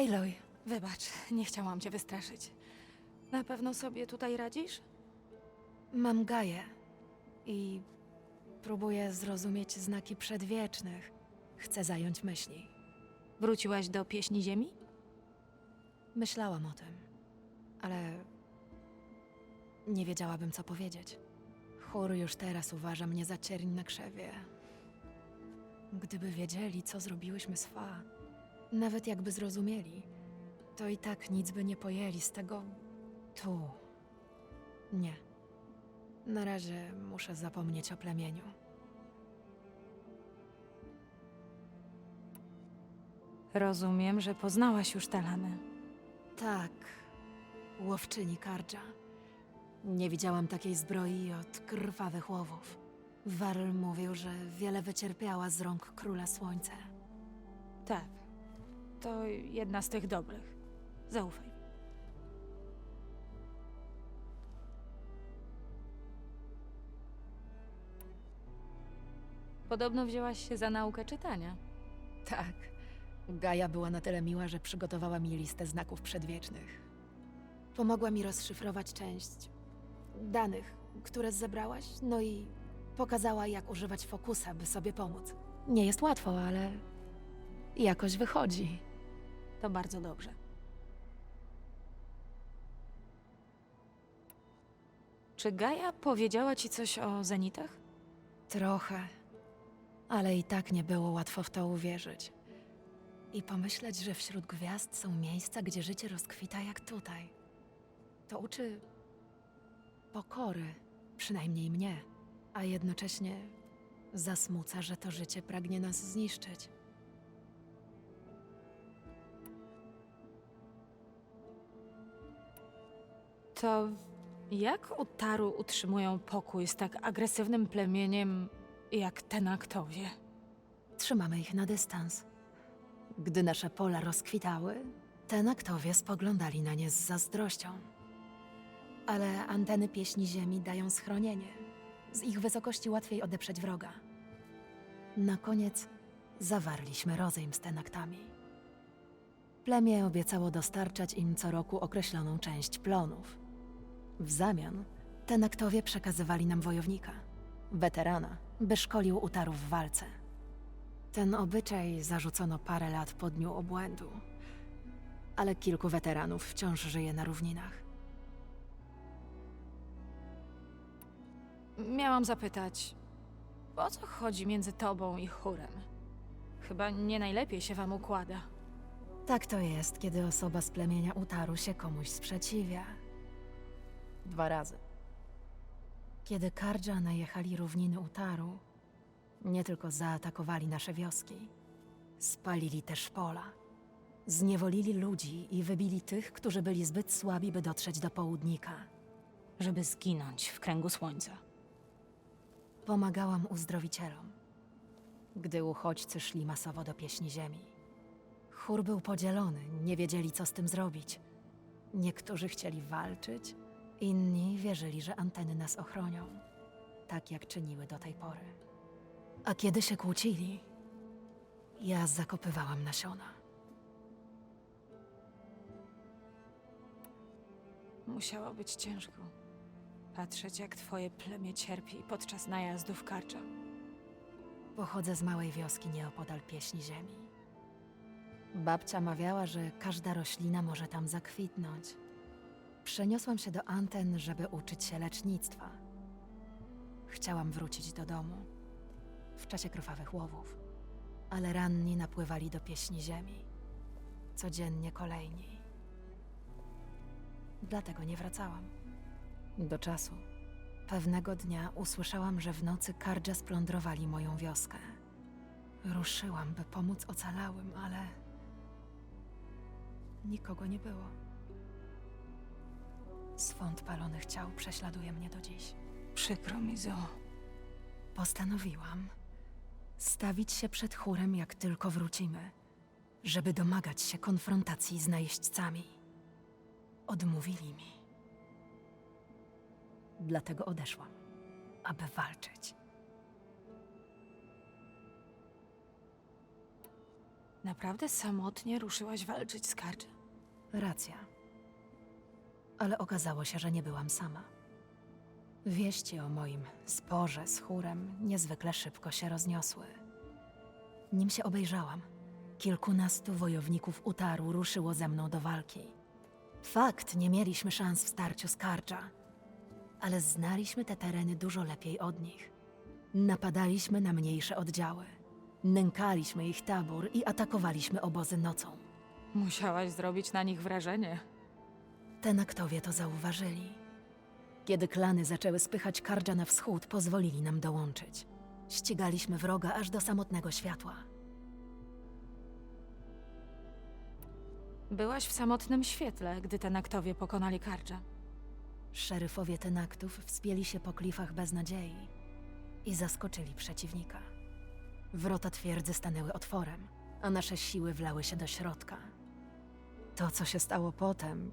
Aloy, Wybacz, nie chciałam cię wystraszyć. Na pewno sobie tutaj radzisz? mam Gaję i próbuję zrozumieć znaki przedwiecznych. Chcę zająć myśli. Wróciłaś do pieśni ziemi? Myślałam o tym, ale nie wiedziałabym, co powiedzieć. Chór już teraz uważa mnie za cierń na krzewie. Gdyby wiedzieli, co zrobiłyśmy z Fa, nawet jakby zrozumieli, to i tak nic by nie pojęli z tego tu. Nie. Na razie muszę zapomnieć o plemieniu. Rozumiem, że poznałaś już Talanę. Tak, łowczyni kardża. Nie widziałam takiej zbroi od krwawych łowów. Warl mówił, że wiele wycierpiała z rąk króla słońca. Tak. To jedna z tych dobrych. Zaufaj. Podobno wzięłaś się za naukę czytania. Tak. Gaja była na tyle miła, że przygotowała mi listę znaków przedwiecznych. Pomogła mi rozszyfrować część danych, które zebrałaś, no i pokazała, jak używać fokusa, by sobie pomóc. Nie jest łatwo, ale jakoś wychodzi. To bardzo dobrze. Czy Gaja powiedziała ci coś o zenitach? Trochę, ale i tak nie było łatwo w to uwierzyć. I pomyśleć, że wśród gwiazd są miejsca, gdzie życie rozkwita jak tutaj. To uczy pokory, przynajmniej mnie, a jednocześnie zasmuca, że to życie pragnie nas zniszczyć. To jak Utaru utrzymują pokój z tak agresywnym plemieniem jak Tenaktowie? Trzymamy ich na dystans. Gdy nasze pola rozkwitały, tenaktowie spoglądali na nie z zazdrością. Ale anteny pieśni ziemi dają schronienie. Z ich wysokości łatwiej odeprzeć wroga. Na koniec zawarliśmy rozejm z tenaktami. Plemię obiecało dostarczać im co roku określoną część plonów. W zamian tenaktowie przekazywali nam wojownika, weterana, by szkolił utarów w walce. Ten obyczaj zarzucono parę lat po dniu obłędu, ale kilku weteranów wciąż żyje na równinach. Miałam zapytać, o co chodzi między tobą i chórem? Chyba nie najlepiej się wam układa. Tak to jest, kiedy osoba z plemienia Utaru się komuś sprzeciwia. Dwa razy. Kiedy Kardża najechali równiny Utaru, nie tylko zaatakowali nasze wioski, spalili też pola. Zniewolili ludzi i wybili tych, którzy byli zbyt słabi, by dotrzeć do południka. Żeby zginąć w kręgu słońca. Pomagałam uzdrowicielom, gdy uchodźcy szli masowo do pieśni ziemi. Chór był podzielony, nie wiedzieli, co z tym zrobić. Niektórzy chcieli walczyć, inni wierzyli, że anteny nas ochronią, tak jak czyniły do tej pory. A kiedy się kłócili, ja zakopywałam nasiona. Musiało być ciężko. Patrzeć, jak twoje plemię cierpi podczas najazdów karcza. Pochodzę z małej wioski nieopodal pieśni ziemi. Babcia mawiała, że każda roślina może tam zakwitnąć. Przeniosłam się do anten, żeby uczyć się lecznictwa. Chciałam wrócić do domu w czasie krwawych łowów, ale ranni napływali do pieśni ziemi. Codziennie kolejni. Dlatego nie wracałam. Do czasu. Pewnego dnia usłyszałam, że w nocy kardża splądrowali moją wioskę. Ruszyłam, by pomóc ocalałym, ale nikogo nie było. Swąd palonych ciał prześladuje mnie do dziś. Przykro mi, Zo. Postanowiłam stawić się przed chórem, jak tylko wrócimy, żeby domagać się konfrontacji z najeźdźcami. Odmówili mi. Dlatego odeszłam, aby walczyć. Naprawdę samotnie ruszyłaś walczyć z Karczy? Racja. Ale okazało się, że nie byłam sama. Wieści o moim sporze z chórem niezwykle szybko się rozniosły. Nim się obejrzałam, kilkunastu wojowników Utaru ruszyło ze mną do walki. Fakt, nie mieliśmy szans w starciu z ale znaliśmy te tereny dużo lepiej od nich. Napadaliśmy na mniejsze oddziały, nękaliśmy ich tabór i atakowaliśmy obozy nocą. Musiałaś zrobić na nich wrażenie. Tenaktowie to zauważyli. Kiedy klany zaczęły spychać Kardża na wschód, pozwolili nam dołączyć. Ścigaliśmy wroga aż do samotnego światła. Byłaś w samotnym świetle, gdy te naktowie pokonali Kardża. Szeryfowie Tenaktów wspięli się po klifach bez nadziei i zaskoczyli przeciwnika. Wrota twierdzy stanęły otworem, a nasze siły wlały się do środka. To, co się stało potem.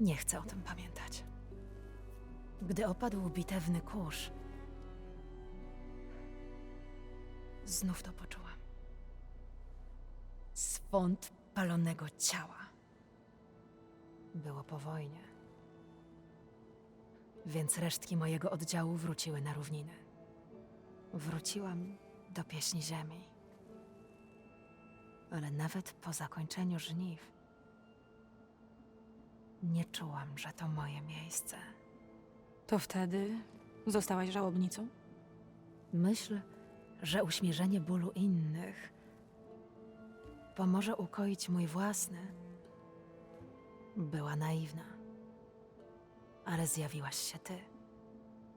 Nie chcę o tym pamiętać. Gdy opadł bitewny kurz, znów to poczułam. Swąd palonego ciała. Było po wojnie. Więc resztki mojego oddziału wróciły na równiny. Wróciłam do pieśni ziemi. Ale nawet po zakończeniu żniw nie czułam, że to moje miejsce. To wtedy zostałaś żałobnicą? Myśl, że uśmierzenie bólu innych pomoże ukoić mój własny, była naiwna. Ale zjawiłaś się ty.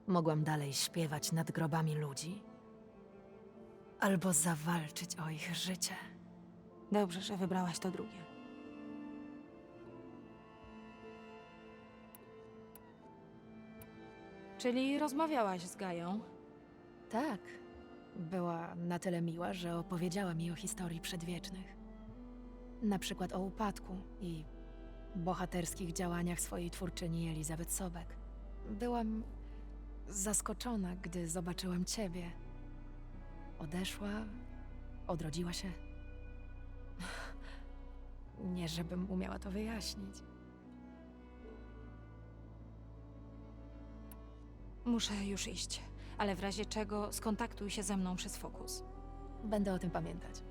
Mogłam dalej śpiewać nad grobami ludzi, albo zawalczyć o ich życie. Dobrze, że wybrałaś to drugie. Czyli rozmawiałaś z Gają? Tak, była na tyle miła, że opowiedziała mi o historii przedwiecznych. Na przykład o upadku i bohaterskich działaniach swojej twórczyni Elizabeth Sobek. Byłam zaskoczona, gdy zobaczyłam ciebie. Odeszła, odrodziła się. Nie, żebym umiała to wyjaśnić. Muszę już iść, ale w razie czego skontaktuj się ze mną przez fokus. Będę o tym pamiętać.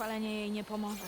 Podpalenie jej nie pomoże.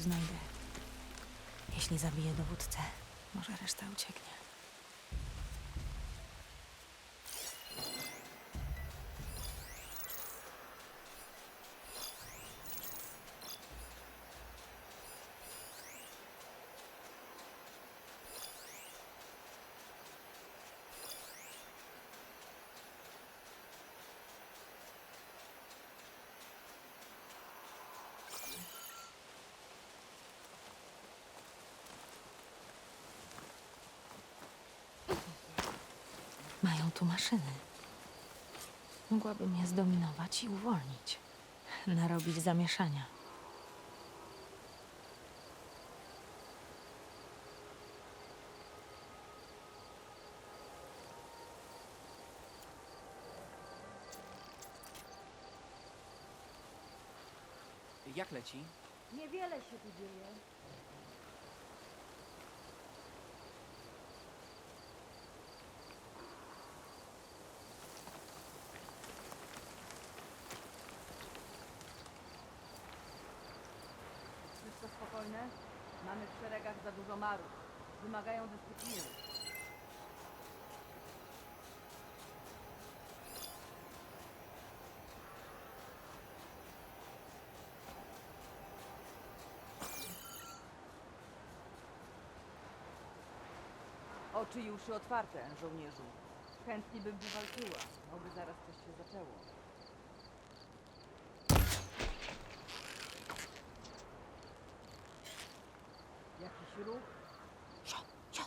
Znajdę. Jeśli zabiję dowódcę, może reszta ucieknie. Mają tu maszyny. Mogłabym je zdominować i uwolnić. Narobić zamieszania. Jak leci? Niewiele się tu dzieje. Mamy w szeregach za dużo marów. Wymagają dyscypliny. Oczy uszy otwarte, żołnierzu. Chętnie bym wywalczyła, oby zaraz coś się zaczęło. Ruch? Sio, sio.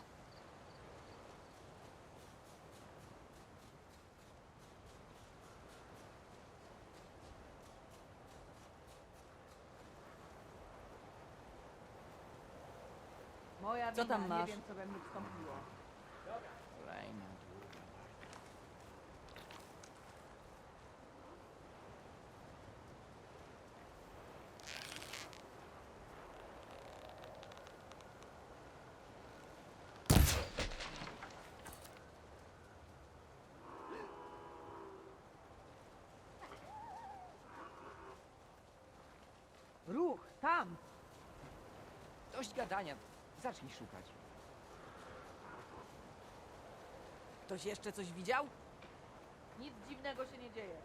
Moja Co tam wina, masz? nie wiem co we mnie wstąpiło. Dość gadania. Zacznij szukać. Ktoś jeszcze coś widział? Nic dziwnego się nie dzieje.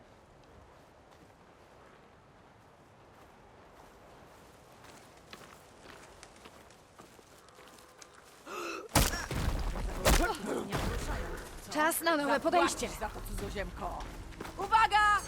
Nie? Czas na nowe podejście. Za to cudzoziemko! Uwaga!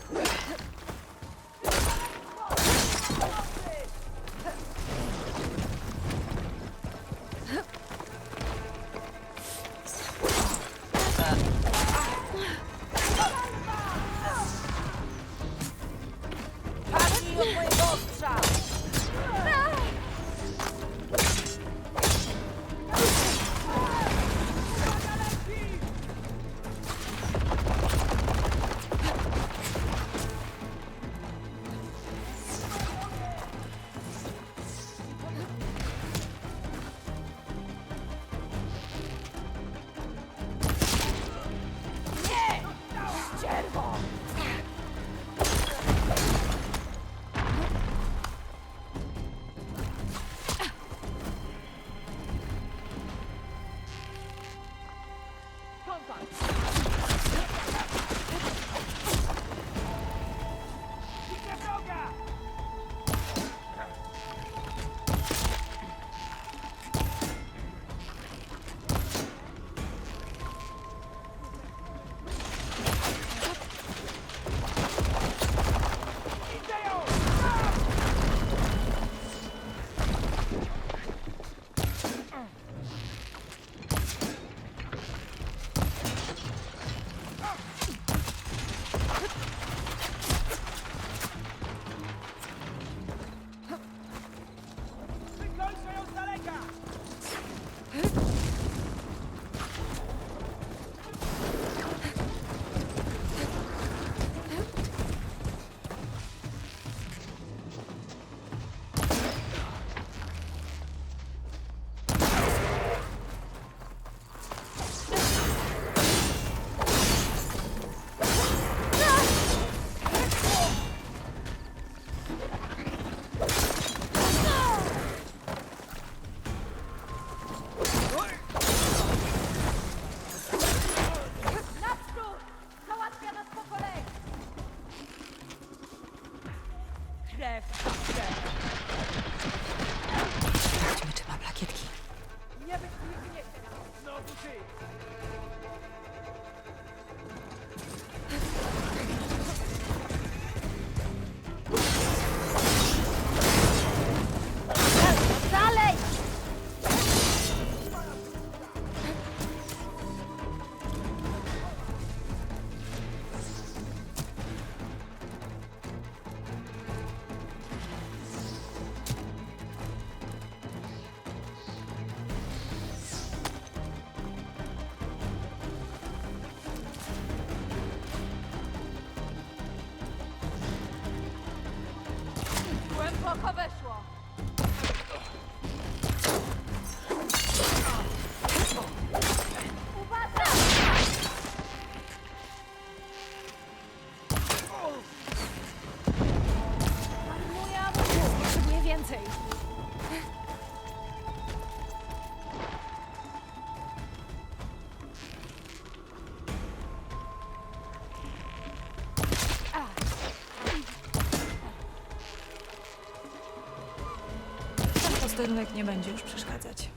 Posterunek nie będzie już przeszkadzać.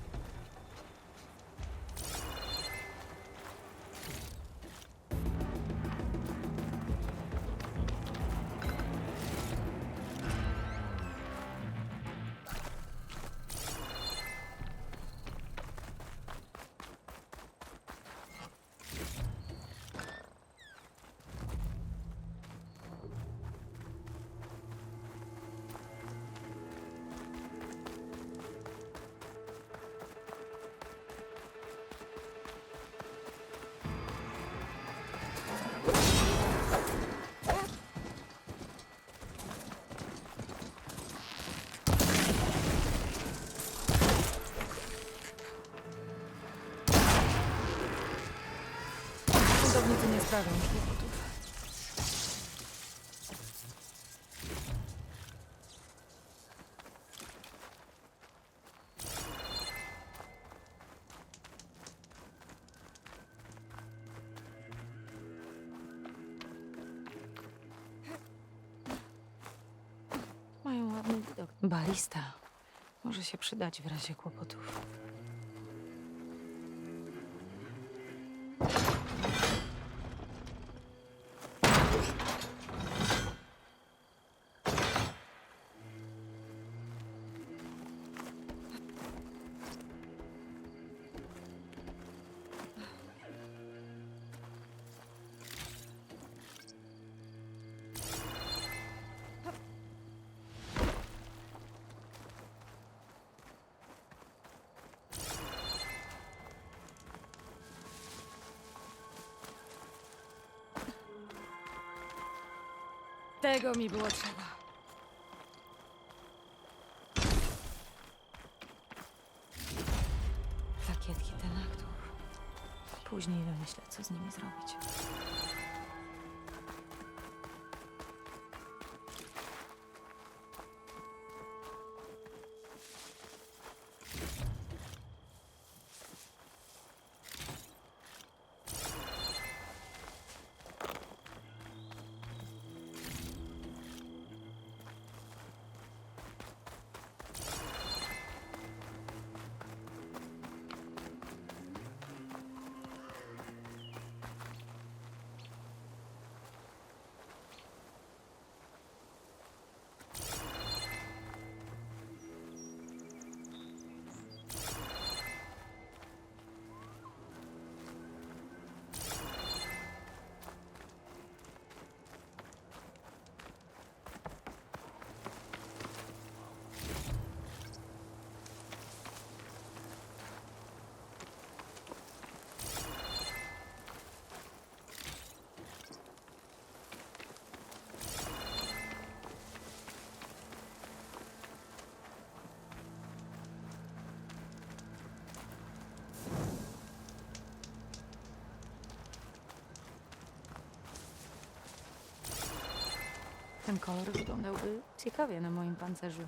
Mi kłopotów. Mają ładny widok. Balista. Może się przydać w razie kłopotów. Tego mi było trzeba. Plakietki tenaktów. Później wymyślę, co z nimi zrobić. Ten kolor wyglądałby ciekawie na moim pancerzu.